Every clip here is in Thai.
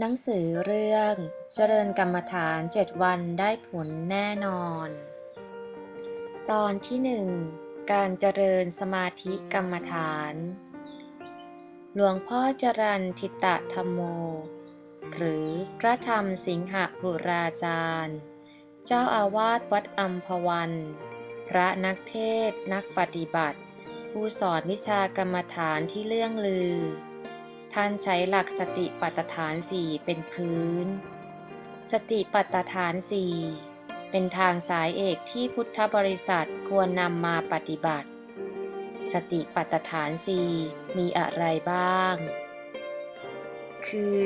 หนังสือเรื่องเจริญกรรมฐานเจ็ดวันได้ผลแน่นอน ตอนที่หนึ่งการเจริญสมาธิกรรมฐาน หลวงพ่อจรันทิตะธรรมโม หรือพระธรรมสิงหบุราจารย์ เจ้าอาวาสวัดอัมพวัน พระนักเทศน์นักปฏิบัติ ผู้สอนวิชากรรมฐานที่เลื่องลือ ท่านใช้หลักสติปัฏฐานสี่เป็นพื้น สติปัฏฐานสี่เป็นทางสายเอกที่พุทธบริษัทควรนำมาปฏิบัติ สติปัฏฐานสี่มีอะไรบ้าง คือ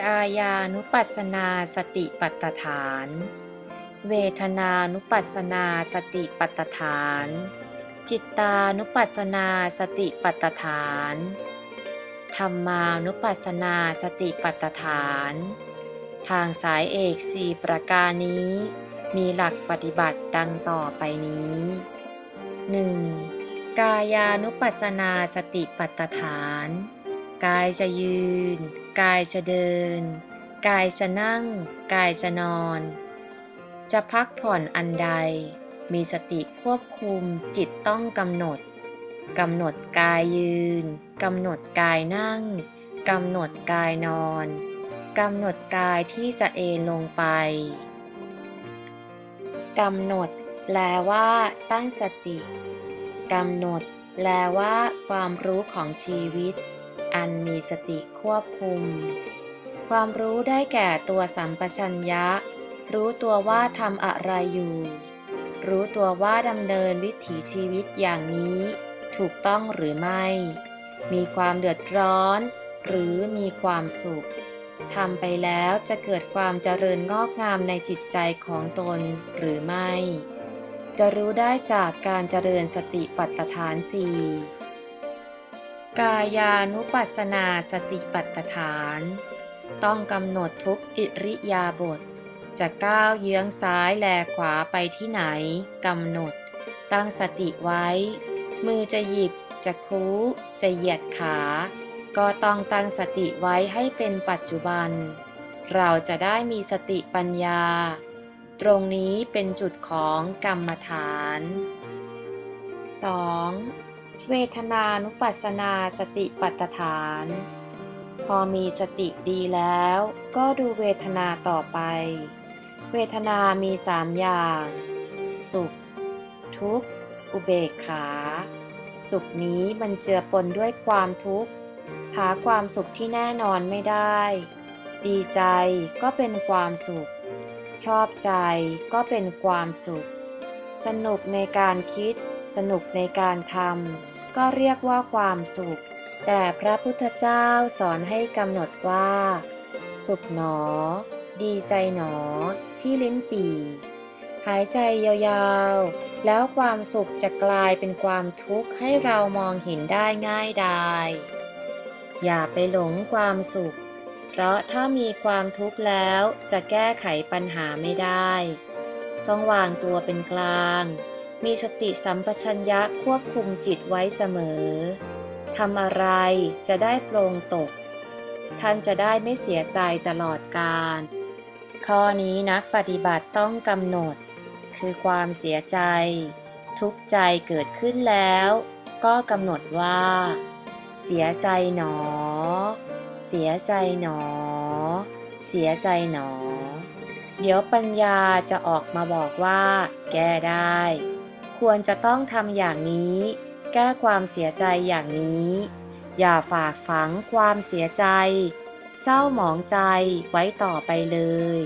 กายานุปัสสนาสติปัฏฐาน เวทนานุปัสสนาสติปัฏฐาน จิตตานุปัสสนาสติปัฏฐาน ธรรมานุปัสสนาสติปัฏฐาน ทางสายเอกสี่ประการนี้ มีหลักปฏิบัติดังต่อไปนี้ 1. กายานุปัสสนาสติปัฏฐาน กายจะยืน กายจะเดิน กายจะนั่ง กายจะนอน จะพักผ่อนอันใด มีสติควบคุมจิตต้องกำหนด กำหนดกายยืน กำหนดกายนั่ง กำหนดกายนอน กำหนดกายที่จะเอนลงไป กำหนดแปลว่า ตั้งสติ กำหนดแปลว่า ความรู้ของชีวิต อันมีสติควบคุม ความรู้ได้แก่ตัวสัมปชัญญะ รู้ตัวว่าทำอะไรอยู่ รู้ตัวว่าดำเนินวิถีชีวิตอย่างนี้ ถูกต้องหรือไม่ มีความเดือดร้อน หรือมีความสุขทำไปแล้วจะเกิดความเจริญงอกงามในจิตใจของตนหรือไม่ จะรู้ได้จากการเจริญสติปัฏฐานสี่กายานุปัสสนาสติปัฏฐาน ต้องกำหนดทุกอิริยาบถจะก้าวเยื้องซ้ายแลขวาไปที่ไหนกำหนด ตั้งสติไว้ มือจะหยิบ จะคู้ จะเหยียดขา ก็ต้องตั้งสติไว้ให้เป็นปัจจุบัน เราจะได้มีสติปัญญา ตรงนี้เป็นจุดของกรรมฐาน 2. เวทนานุปัสสนาสติปัฏฐาน พอมีสติดีแล้ว ก็ดูเวทนาต่อไป เวทนามีสามอย่าง สุข ทุกข์ อุเบกขา สุขนี้มันเจือปนด้วยความทุกข์ หาความสุขที่แน่นอนไม่ได้ ดีใจก็เป็นความสุข ชอบใจก็เป็นความสุข สนุกในการคิด สนุกในการทำก็เรียกว่าความสุข แต่พระพุทธเจ้าสอนให้กำหนดว่า สุขหนอ ดีใจหนอ ที่ลิ้นปี่หายใจยาวๆ แล้วความสุขจะกลายเป็นความทุกข์ให้เรามองเห็นได้ง่ายดาย อย่าไปหลงความสุข เพราะถ้ามีความทุกข์แล้วจะแก้ไขปัญหาไม่ได้ ต้องวางตัวเป็นกลาง มีสติสัมปชัญญะควบคุมจิตไว้เสมอ ทำอะไรจะได้โปร่งตก ท่านจะได้ไม่เสียใจตลอดกาลข้อนี้นักปฏิบัติต้องกำหนด คือความเสียใจ ทุกข์ใจเกิดขึ้นแล้ว ก็กำหนดว่า เสียใจหนอ เสียใจหนอ เสียใจหนอ เดี๋ยวปัญญาจะออกมาบอกว่า แก้ได้ ควรจะต้องทำอย่างนี้ แก้ความเสียใจอย่างนี้ อย่าฝากฝังความเสียใจ เศร้าหมองใจไว้ต่อไปเลย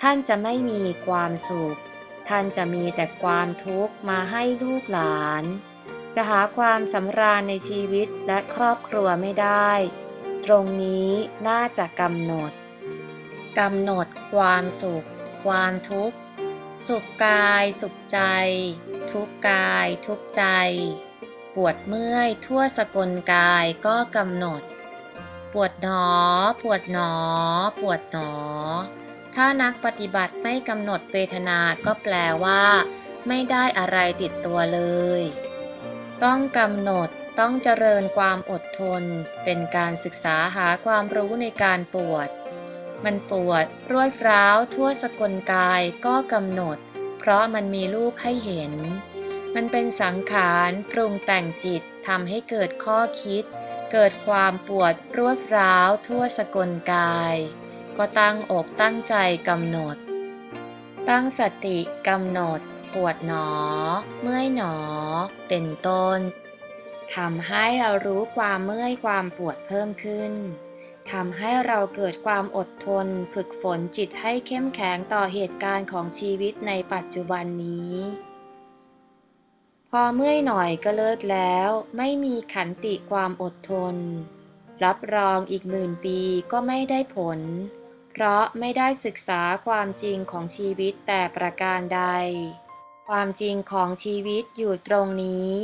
ท่านจะไม่มีความสุข ท่านจะมีแต่ความทุกข์มาให้ลูกหลาน จะหาความสำราญในชีวิตและครอบครัวไม่ได้ ตรงนี้น่าจะกำหนดกำหนดความสุข ความทุกข์ สุขกายสุขใจ ทุกกายทุกใจ ปวดเมื่อยทั่วสกลกายก็กำหนด ปวดหนอ ปวดหนอ ปวดหนอ ถ้านักปฏิบัติไม่กำหนดเวทนาก็แปลว่า ไม่ได้อะไรติดตัวเลย ต้องกำหนดต้องเจริญความอดทน เป็นการศึกษาหาความรู้ในการปวด มันปวดรวดร้าวทั่วสกลกายก็กำหนด เพราะมันมีรูปให้เห็น มันเป็นสังขารปรุงแต่งจิตทำให้เกิดข้อคิด เกิดความปวดรวดร้าวทั่วสกลกาย ก็ตั้งอกตั้งใจกำหนด ตั้งสติกำหนด ปวดหนอ เมื่อยหนอ เป็นต้นทำให้เรารู้ความเมื่อยความปวดเพิ่มขึ้นทำให้เราเกิดความอดทน ฝึกฝนจิตให้เข้มแข็งต่อเหตุการณ์ของชีวิตในปัจจุบันนี้ พอเมื่อยหน่อยก็เลิกแล้ว ไม่มีขันติความอดทน รับรองอีกหมื่นปีก็ไม่ได้ผล เพราะไม่ได้ศึกษาความจริงของชีวิตแต่ประการใด ความจริงของชีวิตอยู่ตรงนี้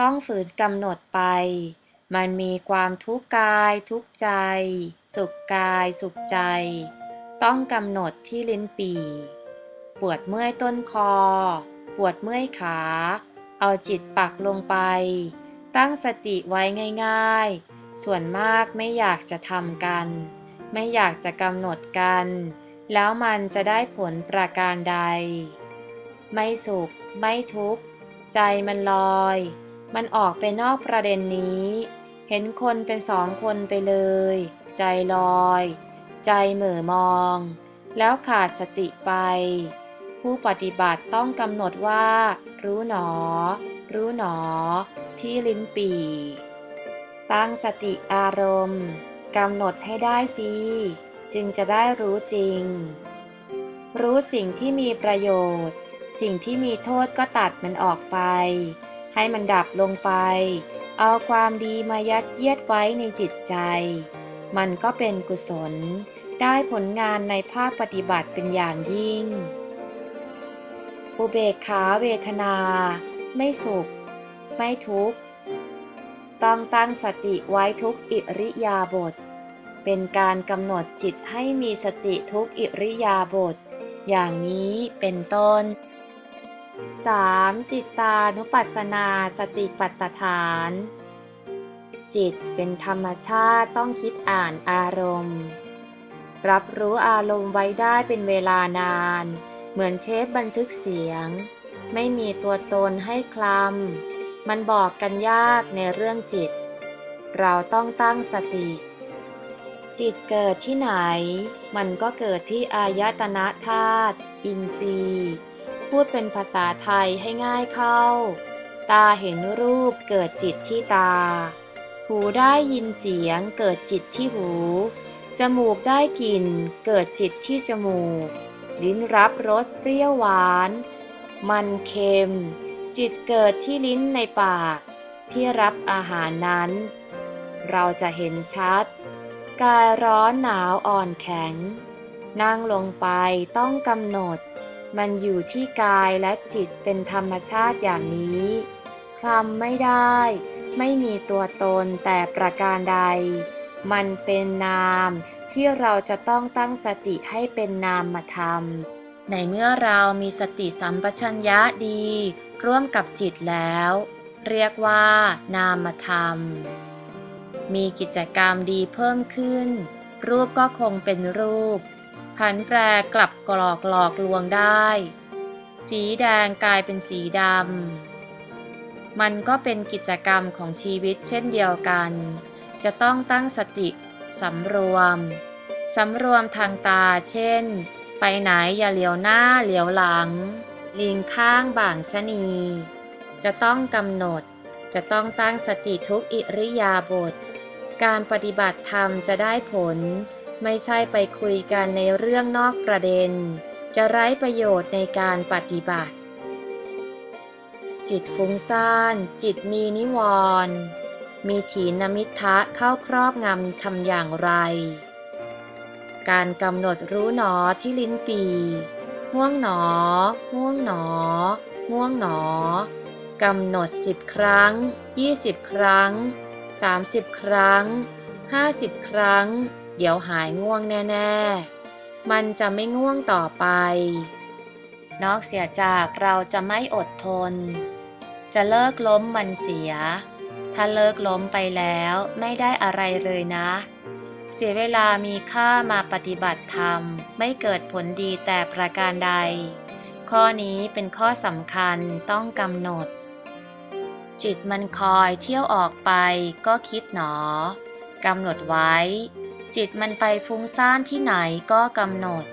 ต้องฝืนกำหนดไป มันมีความทุกข์กายทุกข์ใจ สุขกายสุขใจ ต้องกำหนดที่ลิ้นปี่ปวดเมื่อยต้นคอ ปวดเมื่อยขา เอาจิตปักลงไป ตั้งสติไว้ง่ายๆ ส่วนมากไม่อยากจะทำกัน ไม่อยากจะกำหนดกัน แล้วมันจะได้ผลประการใด ไม่สุข ไม่ทุกข์ ใจมันลอย มันออกไปนอกประเด็นนี้ เห็นคนเป็นสองคนไปเลย ใจลอย ใจเหม่อมอง แล้วขาดสติไป ผู้ปฏิบัติต้องกำหนดว่า รู้หนอ รู้หนอ ที่ลิ้นปี่ตั้งสติอารมณ์ กำหนดให้ได้สิ จึงจะได้รู้จริง รู้สิ่งที่มีประโยชน์ สิ่งที่มีโทษก็ตัดมันออกไป ให้มันดับลงไป เอาความดีมายัดเยียดไว้ในจิตใจ มันก็เป็นกุศล ได้ผลงานในภาคปฏิบัติเป็นอย่างยิ่ง อุเบกขาเวทนา ไม่สุข ไม่ทุกข์ต้องตั้งสติไว้ทุกอิริยาบถ เป็นการกำหนดจิตให้มีสติทุกอิริยาบถอย่างนี้เป็นต้น 3. จิตตานุปัสสนาสติปัฏฐาน จิตเป็นธรรมชาติต้องคิดอ่านอารมณ์ รับรู้อารมณ์ไว้ได้เป็นเวลานาน เหมือนเทปบันทึกเสียง ไม่มีตัวตนให้คลำมันบอกกันยากในเรื่องจิต เราต้องตั้งสติ จิตเกิดที่ไหน มันก็เกิดที่อายตนะธาตุอินทรีย์ พูดเป็นภาษาไทยให้ง่ายเข้า ตาเห็นรูปเกิดจิตที่ตา หูได้ยินเสียงเกิดจิตที่หู จมูกได้กลิ่นเกิดจิตที่จมูก ลิ้นรับรสเปรี้ยวหวาน มันเค็ม จิตเกิดที่ลิ้นในปาก ที่รับอาหารนั้น เราจะเห็นชัด กายร้อนหนาวอ่อนแข็ง นั่งลงไปต้องกำหนด มันอยู่ที่กายและจิตเป็นธรรมชาติอย่างนี้ คลำไม่ได้ ไม่มีตัวตนแต่ประการใด มันเป็นนามที่เราจะต้องตั้งสติให้เป็นนามธรรมในเมื่อเรามีสติสัมปชัญญะดี ร่วมกับจิตแล้ว เรียกว่านามธรรม มีกิจกรรมดีเพิ่มขึ้น รูปก็คงเป็นรูป ผันแปรกลับกรอกหลอกลวงได้ สีแดงกลายเป็นสีดำ มันก็เป็นกิจกรรมของชีวิตเช่นเดียวกัน จะต้องตั้งสติสำรวม สำรวมทางตาเช่น ไปไหนอย่าเหลียวหน้าเหลียวหลัง ลิงข้างบ่างชะนี จะต้องกำหนดจะต้องตั้งสติทุกอิริยาบถ การปฏิบัติธรรมจะได้ผล ไม่ใช่ไปคุยกันในเรื่องนอกประเด็น จะไร้ประโยชน์ในการปฏิบัติ จิตฟุ้งซ่าน จิตมีนิวรณ์มีถีนมิทะเข้าครอบงำทำอย่างไร การกำหนดรู้หนอที่ลิ้นปีง่วงหนอง่วงหนอง่วงหนอกำหนดสิบครั้งยี่สิบครั้ง สามสิบครั้งห้าสิบครั้ง เดี๋ยวหายง่วงแน่ๆ มันจะไม่ง่วงต่อไป นอกเสียจากเราจะไม่อดทน จะเลิกล้มมันเสีย ถ้าเลิกล้มไปแล้วไม่ได้อะไรเลยนะ เสียเวลามีค่ามาปฏิบัติธรรม ไม่เกิดผลดีแต่ประการใด ข้อนี้เป็นข้อสำคัญต้องกำหนด จิตมันคอยเที่ยวออกไปก็คิดหนอกำหนดไว้ จิตมันไปฟุ้งซ่านที่ไหนก็กำหนด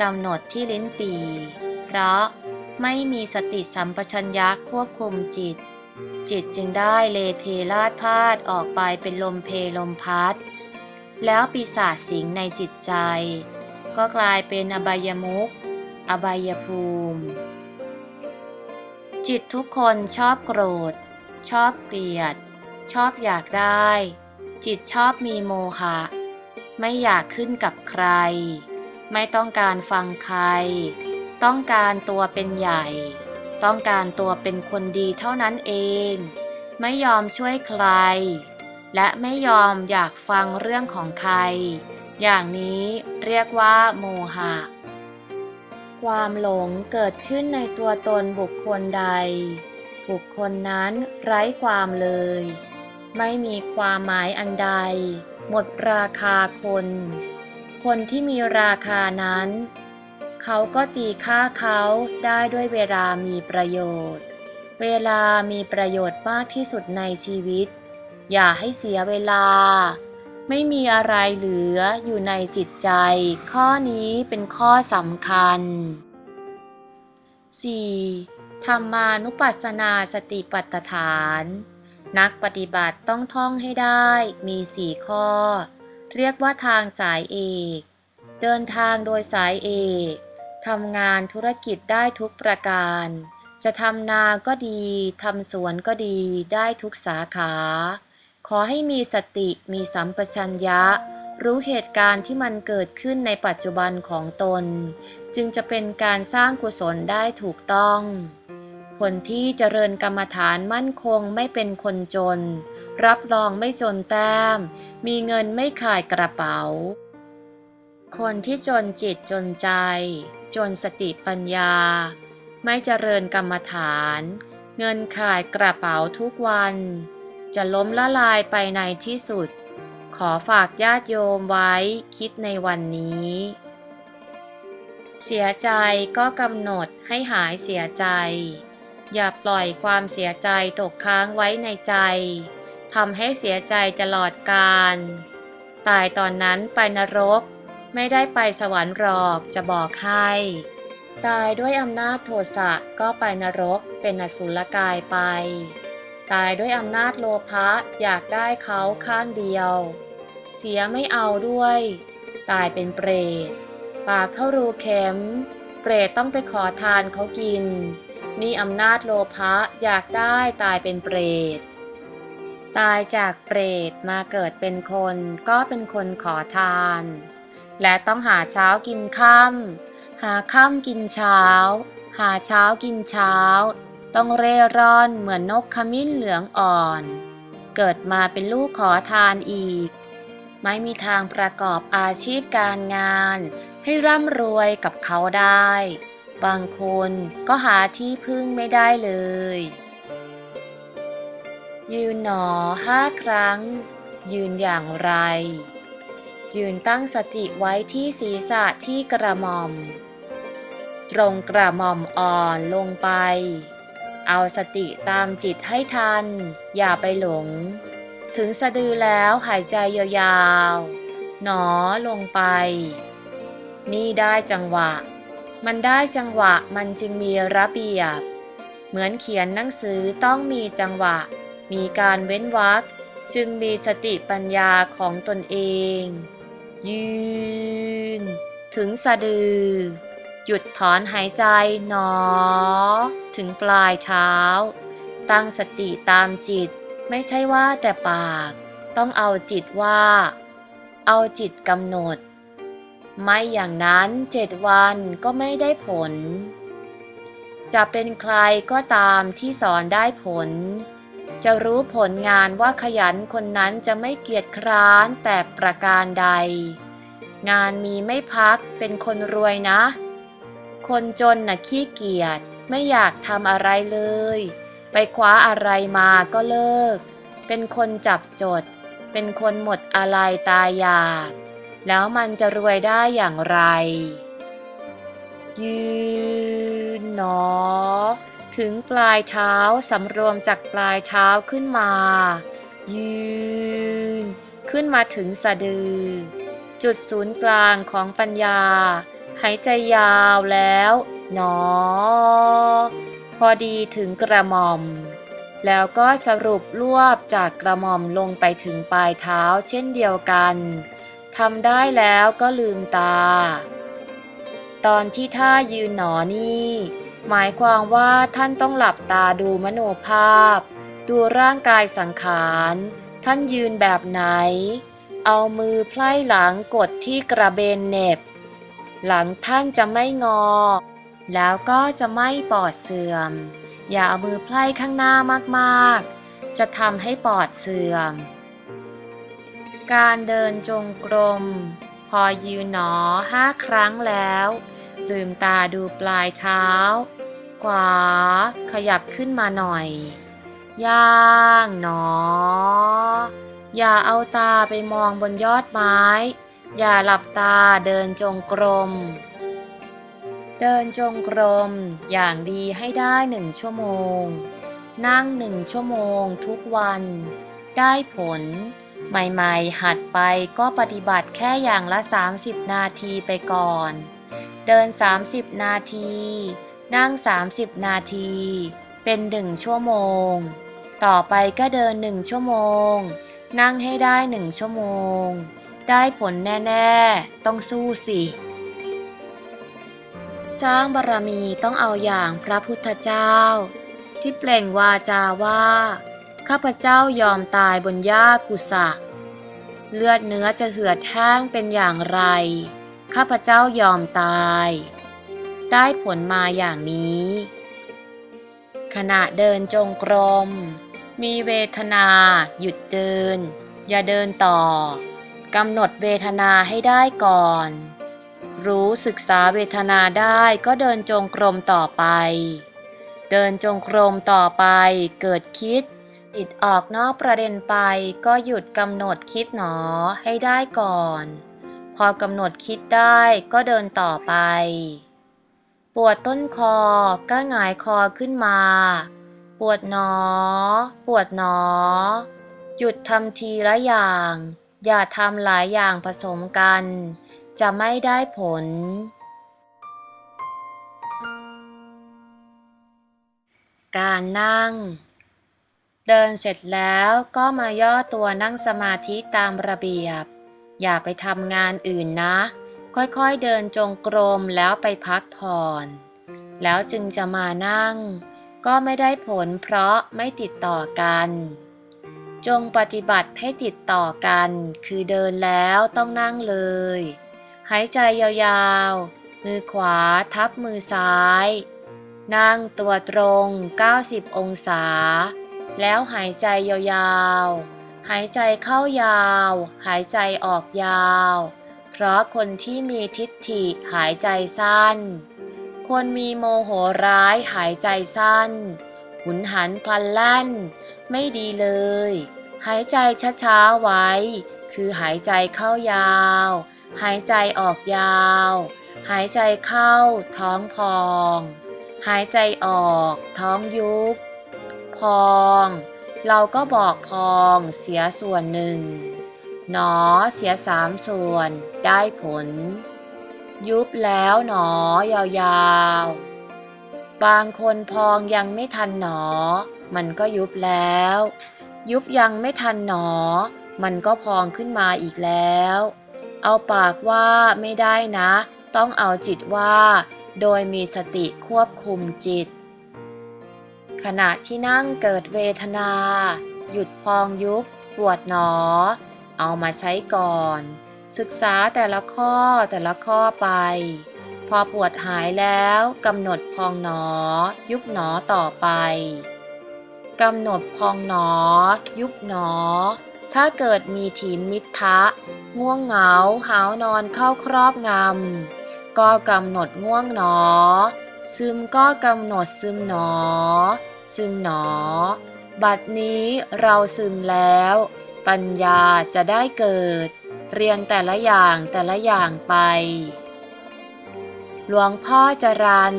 กำหนดที่ลิ้นปี เพราะไม่มีสติสัมปชัญญะควบคุมจิต จิตจึงได้เลเพลาดพาดออกไปเป็นลมเพลมพัด แล้วปีศาจสิงในจิตใจ ก็กลายเป็นอบายมุขอบายภูมิ จิตทุกคนชอบโกรธ ชอบเกลียด ชอบอยากได้ จิตชอบมีโมหะ ไม่อยากขึ้นกับใคร ไม่ต้องการฟังใคร ต้องการตัวเป็นใหญ่ ต้องการตัวเป็นคนดีเท่านั้นเอง ไม่ยอมช่วยใคร และไม่ยอมอยากฟังเรื่องของใคร อย่างนี้เรียกว่าโมหะความหลงเกิดขึ้นในตัวตนบุคคลใด บุคคลนั้นไร้ความเลย ไม่มีความหมายอันใด หมดราคาคน คนที่มีราคานั้น เขาก็ตีค่าเขาได้ด้วยเวลามีประโยชน์ เวลามีประโยชน์มากที่สุดในชีวิต อย่าให้เสียเวลา ไม่มีอะไรเหลืออยู่ในจิตใจ ข้อนี้เป็นข้อสำคัญ 4. ธรรมานุปัสสนาสติปัฏฐาน นักปฏิบัติต้องท่องให้ได้มีสี่ข้อ เรียกว่าทางสายเอก เดินทางโดยสายเอกทำงานธุรกิจได้ทุกประการ จะทำนาก็ดีทำสวนก็ดีได้ทุกสาขา ขอให้มีสติมีสัมปชัญญะ รู้เหตุการณ์ที่มันเกิดขึ้นในปัจจุบันของตน จึงจะเป็นการสร้างกุศลได้ถูกต้อง คนที่เจริญกรรมฐานมั่นคงไม่เป็นคนจน รับรองไม่จนแต้ม มีเงินไม่ขาดกระเป๋า คนที่จนจิตจนใจ จนสติปัญญา ไม่เจริญกรรมฐาน เงินขาดกระเป๋าทุกวัน จะล้มละลายไปในที่สุด ขอฝากญาติโยมไว้คิดในวันนี้เสียใจก็กำหนดให้หายเสียใจ อย่าปล่อยความเสียใจตกค้างไว้ในใจ ทำให้เสียใจตลอดกาล ตายตอนนั้นไปนรก ไม่ได้ไปสวรรค์หรอกจะบอกให้ ตายด้วยอำนาจโทสะก็ไปนรกเป็นอสุรกายไป ตายด้วยอำนาจโลภะอยากได้เขาข้างเดียว เสียไม่เอาด้วย ตายเป็นเปรต ปากเข้ารูเข็ม เปรตต้องไปขอทานเขากิน มีอำนาจโลภะอยากได้ตายเป็นเปรต ตายจากเปรตมาเกิดเป็นคนก็เป็นคนขอทาน และต้องหาเช้ากินค่ำหาค่ำกินเช้า หาเช้ากินเช้า ต้องเร่ร่อนเหมือนนกขมิ้นเหลืองอ่อน เกิดมาเป็นลูกขอทานอีก ไม่มีทางประกอบอาชีพการงานให้ร่ำรวยกับเขาได้ บางคนก็หาที่พึ่งไม่ได้เลย ยืนหนอห้าครั้ง ยืนอย่างไร ยืนตั้งสติไว้ที่ศีรษะที่กระหม่อม ตรงกระหม่อมอ่อนลงไป เอาสติตามจิตให้ทัน อย่าไปหลง ถึงสะดือแล้วหายใจยาวๆ หนอลงไป นี่ได้จังหวะ มันได้จังหวะมันจึงมีระเบียบ เหมือนเขียนหนังสือต้องมีจังหวะ มีการเว้นวรรคจึงมีสติปัญญาของตนเอง ยืน ถึงสะดือ หยุดถอนหายใจหนอ ถึงปลายเท้า ตั้งสติตามจิตไม่ใช่ว่าแต่ปาก ต้องเอาจิตว่า เอาจิตกำหนด ไม่อย่างนั้นเจ็ดวันก็ไม่ได้ผล จะเป็นใครก็ตามที่สอนได้ผล จะรู้ผลงานว่าขยันคนนั้นจะไม่เกียจคร้านแต่ประการใด งานมีไม่พักเป็นคนรวยนะ คนจนน่ะขี้เกียจไม่อยากทำอะไรเลย ไปคว้าอะไรมาก็เลิก เป็นคนจับจด เป็นคนหมดอะไรตายอยาก แล้วมันจะรวยได้อย่างไร ยืนหนอ ถึงปลายเท้าสำรวมจากปลายเท้าขึ้นมา ยืน ขึ้นมาถึงสะดือ จุดศูนย์กลางของปัญญา หายใจยาวแล้ว หนอ พอดีถึงกระหม่อมแล้วก็สรุปรวบจากกระหม่อมลงไปถึงปลายเท้าเช่นเดียวกัน ทำได้แล้วก็ลืมตา ตอนที่ท่ายืนหนอนี่ หมายความว่าท่านต้องหลับตาดูมโนภาพ ดูร่างกายสังขาร ท่านยืนแบบไหน เอามือไพล่หลังกดที่กระเบนเน็บ หลังท่านจะไม่งอ แล้วก็จะไม่ปอดเสื่อม อย่าเอามือไพล่ข้างหน้ามากๆ จะทำให้ปอดเสื่อม การเดินจงกรม พอยืนหนอห้าครั้งแล้ว ลืมตาดูปลายเท้า ขวา ขยับขึ้นมาหน่อย ย่างหนอ อย่าเอาตาไปมองบนยอดไม้ อย่าหลับตาเดินจงกรม เดินจงกรมอย่างดีให้ได้หนึ่งชั่วโมง นั่งหนึ่งชั่วโมงทุกวัน ได้ผล ใหม่ๆ หัดไปก็ปฏิบัติแค่อย่างละ 30 นาทีไปก่อน เดิน 30 นาที นั่ง 30 นาที เป็นหนึ่งชั่วโมง ต่อไปก็เดินหนึ่งชั่วโมง นั่งให้ได้หนึ่งชั่วโมง ได้ผลแน่ๆ ต้องสู้สิ สร้างบารมีต้องเอาอย่างพระพุทธเจ้า ที่เปล่งวาจาว่า ข้าพเจ้ายอมตายบนหญ้ากุสะ เลือดเนื้อจะเหือดแห้งเป็นอย่างไร ข้าพเจ้ายอมตาย ได้ผลมาอย่างนี้ ขณะเดินจงกรม มีเวทนา หยุดเดิน อย่าเดินต่อกำหนดเวทนาให้ได้ก่อน รู้ศึกษาเวทนาได้ก็เดินจงกรมต่อไป เดินจงกรมต่อไปเกิดคิด ติดออกนอกประเด็นไปก็หยุดกำหนดคิดหนอให้ได้ก่อน พอกำหนดคิดได้ก็เดินต่อไป ปวดต้นคอก็หงายคอขึ้นมา ปวดหนอ ปวดหนอ หยุดทำทีละอย่าง อย่าทำหลายอย่างผสมกัน จะไม่ได้ผลการนั่ง เดินเสร็จแล้วก็มาย่อตัวนั่งสมาธิตามระเบียบ อย่าไปทำงานอื่นนะ ค่อยๆเดินจงกรมแล้วไปพักผ่อน แล้วจึงจะมานั่ง ก็ไม่ได้ผลเพราะไม่ติดต่อกัน จงปฏิบัติให้ติดต่อกัน คือเดินแล้วต้องนั่งเลย หายใจยาวๆ มือขวาทับมือซ้าย นั่งตัวตรง 90 องศา แล้วหายใจยาวๆ หายใจเข้ายาว หายใจออกยาว เพราะคนที่มีทิฏฐิหายใจสั้น คนมีโมโหร้ายหายใจสั้น หุนหันพลันแล่น ไม่ดีเลย หายใจช้าๆไว้ คือหายใจเข้ายาว หายใจออกยาว หายใจเข้าท้องพอง หายใจออกท้องยุบ พอง เราก็บอกพองเสียส่วนหนึ่ง หนอเสียสามส่วนได้ผล ยุบแล้วหนอยาวๆ บางคนพองยังไม่ทันหนอ มันก็ยุบแล้ว ยุบยังไม่ทันหนอ มันก็พองขึ้นมาอีกแล้ว เอาปากว่าไม่ได้นะ ต้องเอาจิตว่า โดยมีสติควบคุมจิต ขณะที่นั่งเกิดเวทนา หยุดพองยุบปวดหนอ เอามาใช้ก่อน ศึกษาแต่ละข้อแต่ละข้อไป พอปวดหายแล้วกำหนดพองหนอ ยุบหนอต่อไปกำหนดพองหนอ ยุบหนอ ถ้าเกิดมีถีนมิทะ ง่วงเหงาหาวนอนเข้าครอบงำ ก็กำหนดง่วงหนอ ซึมก็กำหนดซึมหนอ ซึมหนอ บัดนี้เราซึมแล้ว ปัญญาจะได้เกิด เรียงแต่ละอย่างแต่ละอย่างไป หลวงพ่อจรัน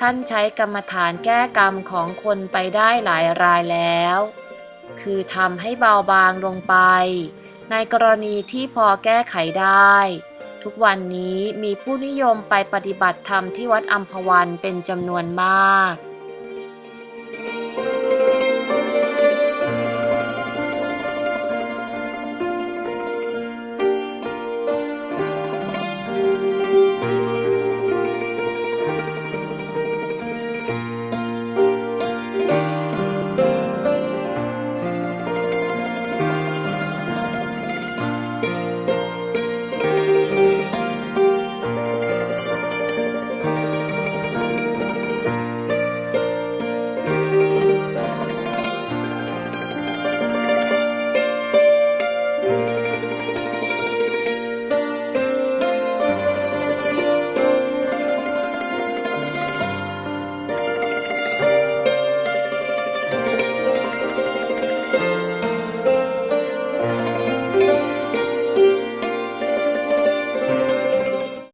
ท่านใช้กรรมฐานแก้กรรมของคนไปได้หลายรายแล้ว คือทำให้เบาบางลงไป ในกรณีที่พอแก้ไขได้ ทุกวันนี้มีผู้นิยมไปปฏิบัติธรรมที่วัดอัมพวันเป็นจำนวนมาก